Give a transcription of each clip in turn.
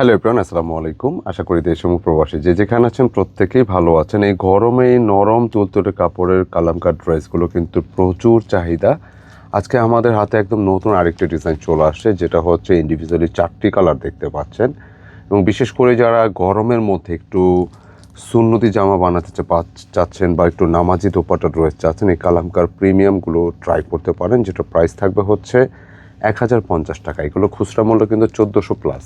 Hello এপ্রান আসসালামু আলাইকুম আশা করি দেশ প্রবাসী যে যেখানে আছেন প্রত্যেকেই ভালো আছেন। এই গরমে এই নরম তুলতুলে কাপড়ের কালামকার ড্রেসগুলো কিন্তু প্রচুর চাহিদা। আজকে আমাদের হাতে একদম নতুন আরেকটি ডিজাইন চলে আসছে, যেটা হচ্ছে ইন্ডিভিজুয়ালি চারটি কালার দেখতে পাচ্ছেন। এবং বিশেষ করে যারা গরমের মধ্যে একটু সুন্নতি জামা বানাতে চাচ্ছেন বা একটু নামাজি দোপাটা ড্রেস চাচ্ছেন, এই কালামকার প্রিমিয়ামগুলো ট্রাই করতে পারেন, যেটা প্রাইস থাকবে হচ্ছে এক হাজার পঞ্চাশ টাকা। এগুলো খুচরা মূল্য কিন্তু চোদ্দোশো প্লাস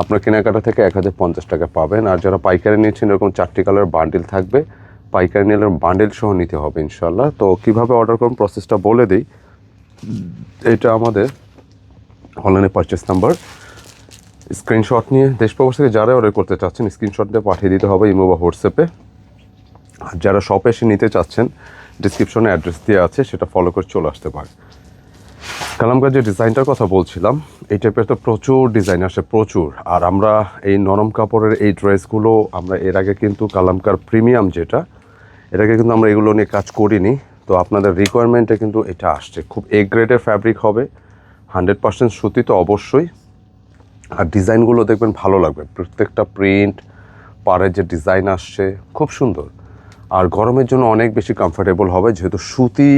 আপনার কেনাকাটা থেকে এক হাজার পঞ্চাশ টাকা পাবেন। আর যারা পাইকারি নিচ্ছেন, এরকম চারটি কালার বান্ডিল থাকবে। পাইকারি নিলে বান্ডিল সহ নিতে হবে ইনশাল্লাহ তো কীভাবে অর্ডার করুন প্রসেসটা বলে দিই। এটা আমাদের অনলাইনে পারচেস নাম্বার স্ক্রিনশট নিয়ে দেশ প্রবাস থেকে যারা অর্ডার করতে চাচ্ছেন স্ক্রিনশট দিয়ে পাঠিয়ে দিতে হবে ইমো বা হোয়াটসঅ্যাপে। আর যারা শপে এসে নিতে চাচ্ছেন ডিসক্রিপশনে অ্যাড্রেস দেওয়া আছে, সেটা ফলো করে চলে আসতে পারে কালামকার যে ডিজাইনটার কথা বলছিলাম। এই টাইপের তো প্রচুর ডিজাইন আসে, প্রচুর। আর আমরা এই নরম কাপড়ের এই ড্রেসগুলো আমরা এর আগে কিন্তু কালামকার প্রিমিয়াম যেটা, এর আগে কিন্তু আমরা এগুলো নিয়ে কাজ করিনি। তো আপনাদের রিকোয়ারমেন্টে কিন্তু এটা আসছে। খুব এ গ্রেডের ফ্যাব্রিক হবে। হান্ড্রেড পার্সেন্ট সুতি তো অবশ্যই। আর ডিজাইনগুলো দেখবেন ভালো লাগবে। প্রত্যেকটা প্রিন্ট পাড়ের যে ডিজাইন আসছে, খুব সুন্দর। আর গরমের জন্য অনেক বেশি কমফোর্টেবল হবে, যেহেতু সুতি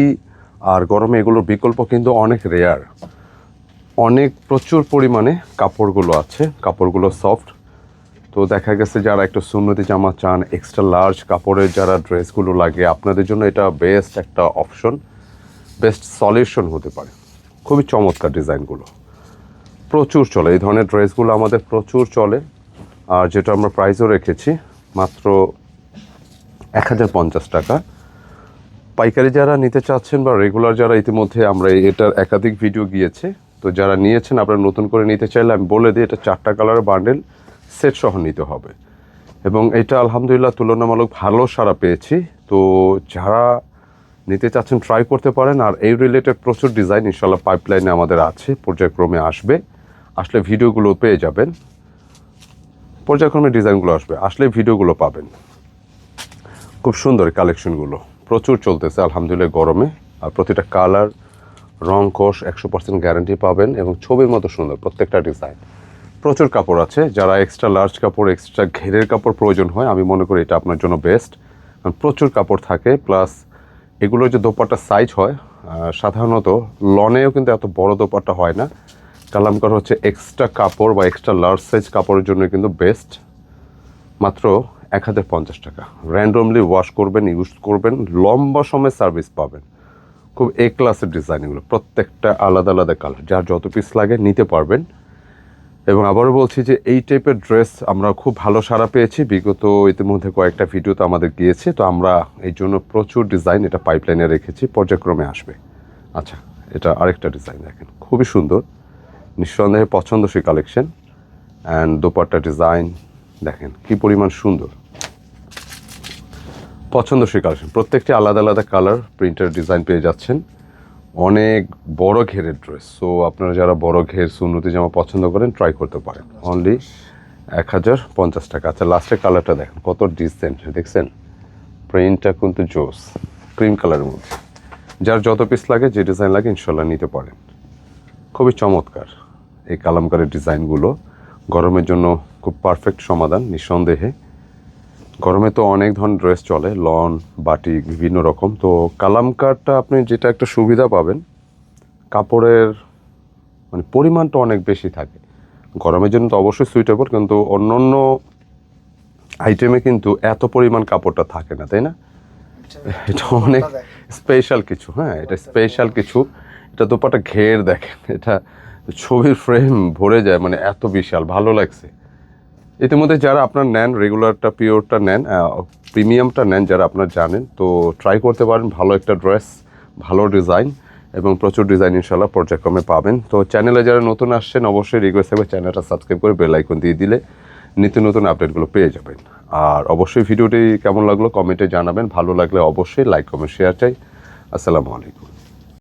আর গরমে এগুলোর বিকল্প কিন্তু অনেক রেয়ার অনেক প্রচুর পরিমাণে কাপড়গুলো আছে, কাপড়গুলো সফট তো দেখা গেছে যারা একটু সুন্নতি জামা চান এক্সট্রা লার্জ কাপড়ের যারা ড্রেসগুলো লাগে, আপনাদের জন্য এটা বেস্ট একটা অপশন বেস্ট সলিউশন হতে পারে। খুবই চমৎকার ডিজাইনগুলো। প্রচুর চলে, এই ধরনের ড্রেসগুলো আমাদের প্রচুর চলে। আর যেটা আমরা প্রাইসও রেখেছি, মাত্র এক হাজার পঞ্চাশ টাকা। পাইকারি যারা নিতে চাচ্ছেন বা রেগুলার যারা ইতিমধ্যে আমরা এটার একাধিক ভিডিও গিয়েছে, তো যারা নিয়েছেন, আপনারা নতুন করে নিতে চাইলে আমি বলে দিই, এটা চারটা কালারের বান্ডেল সেট সহ নিতে হবে। এবং এটা আলহামদুলিল্লাহ তুলনামূলক ভালো সারা পেয়েছি। তো যারা নিতে চাচ্ছেন ট্রাই করতে পারেন। আর এই রিলেটেড প্রচুর ডিজাইন ইনশাল্লাহ পাইপলাইনে আমাদের আছে, পর্যায়ক্রমে আসবে। আসলে ভিডিওগুলো পেয়ে যাবেন। পর্যায়ক্রমে ডিজাইনগুলো আসবে। আসলে ভিডিওগুলো পাবেন। খুব সুন্দর কালেকশনগুলো প্রচুর চলতেছে, আলহামদুলিল্লাহ, গরমে। আর প্রতিটা কালার রং, কোষ একশো পার্সেন্ট গ্যারান্টি পাবেন এবং ছবির মতো সুন্দর প্রত্যেকটা ডিজাইন প্রচুর কাপড় আছে, যারা এক্সট্রা লার্জ কাপড় এক্সট্রা ঘেরের কাপড় প্রয়োজন হয়, আমি মনে করি এটা আপনার জন্য বেস্ট কারণ প্রচুর কাপড় থাকে প্লাস এগুলোর যে দোপাট্টা সাইজ হয় সাধারণত লনেও কিন্তু এত বড় দোপাট্টা হয় না। কালামকার হচ্ছে এক্সট্রা কাপড় বা এক্সট্রা লার্জ সাইজ কাপড়ের জন্য কিন্তু বেস্ট মাত্র এক হাজার পঞ্চাশ টাকা। র্যান্ডমলি ওয়াশ করবেন ইউজ করবেন, লম্বা সময় সার্ভিস পাবেন। খুব এ ক্লাসের ডিজাইন এগুলো, প্রত্যেকটা আলাদা আলাদা কালার যার যত পিস লাগে নিতে পারবেন। এবং আবারও বলছি যে এই টাইপের ড্রেস আমরা খুব ভালো সাড়া পেয়েছি। বিগত ইতিমধ্যে কয়েকটা ভিডিওতে আমাদের গিয়েছে, তো আমরা এই জন্য প্রচুর ডিজাইন এটা পাইপলাইনে রেখেছি, পর্যায়ক্রমে আসবে। আচ্ছা এটা আরেকটা ডিজাইন দেখেন, খুবই সুন্দর, নিঃসন্দেহে পছন্দসই কালেকশন অ্যান্ড দোপাট্টা ডিজাইন দেখেন, কি পরিমাণ সুন্দর। পছন্দসই কালেকশন। প্রত্যেকটি আলাদা আলাদা কালার প্রিন্টের ডিজাইন পেয়ে যাচ্ছেন। অনেক বড় ঘেরের ড্রেস। সো আপনারা যারা বড় ঘের, সুন্নতি জামা পছন্দ করেন ট্রাই করতে পারেন। অনলি এক হাজার পঞ্চাশ টাকা। আচ্ছা লাস্টের কালারটা দেখেন, কত ডিসেন্ট দেখছেন? প্রিন্টটা কিন্তু জোস ক্রিম কালারের মধ্যে। যার যত পিস লাগে, যে ডিজাইন লাগে, ইনশাল্লাহ নিতে পারেন। খুবই চমৎকার এই কালামকারের ডিজাইনগুলো গরমের জন্য খুব পারফেক্ট সমাধান, নিঃসন্দেহে। গরমে তো অনেক ধরনের ড্রেস চলে লন বাটি, বিভিন্ন রকম। তো কালামকারটা আপনি যেটা একটা সুবিধা পাবেন, কাপড়ের মানে পরিমাণটা অনেক বেশি থাকে। গরমের জন্য তো অবশ্যই সুইটেবল কিন্তু অন্য অন্য আইটেমে কিন্তু এত পরিমাণ কাপড়টা থাকে না, তাই না? এটা অনেক স্পেশাল কিছু হ্যাঁ এটা স্পেশাল কিছু। এটা দোপাটা ঘের দেখেন, এটা ছবির ফ্রেম ভরে যায় মানে এত বিশাল, ভালো লাগছে। ইতিমধ্যে যারা আপনার নেন রেগুলারটা পিওরটা নেন প্রিমিয়ামটা নেন যারা আপনার জানেন, তো ট্রাই করতে পারেন। ভালো একটা ড্রেস ভালো ডিজাইন এবং প্রচুর ডিজাইন ইনশাল্লাহ পর্যায়ক্রমে পাবেন। তো চ্যানেলে যারা নতুন আসছেন, অবশ্যই রিকোয়েস্ট থাকবে চ্যানেলটা সাবস্ক্রাইব করে বেল আইকন দিয়ে দিলে নিত্য নতুন আপডেটগুলো পেয়ে যাবেন। আর অবশ্যই ভিডিওটি কেমন লাগল কমেন্টে জানাবেন। ভালো লাগলে অবশ্যই লাইক কমেন্ট শেয়ার চাই। আসসালামু আলাইকুম।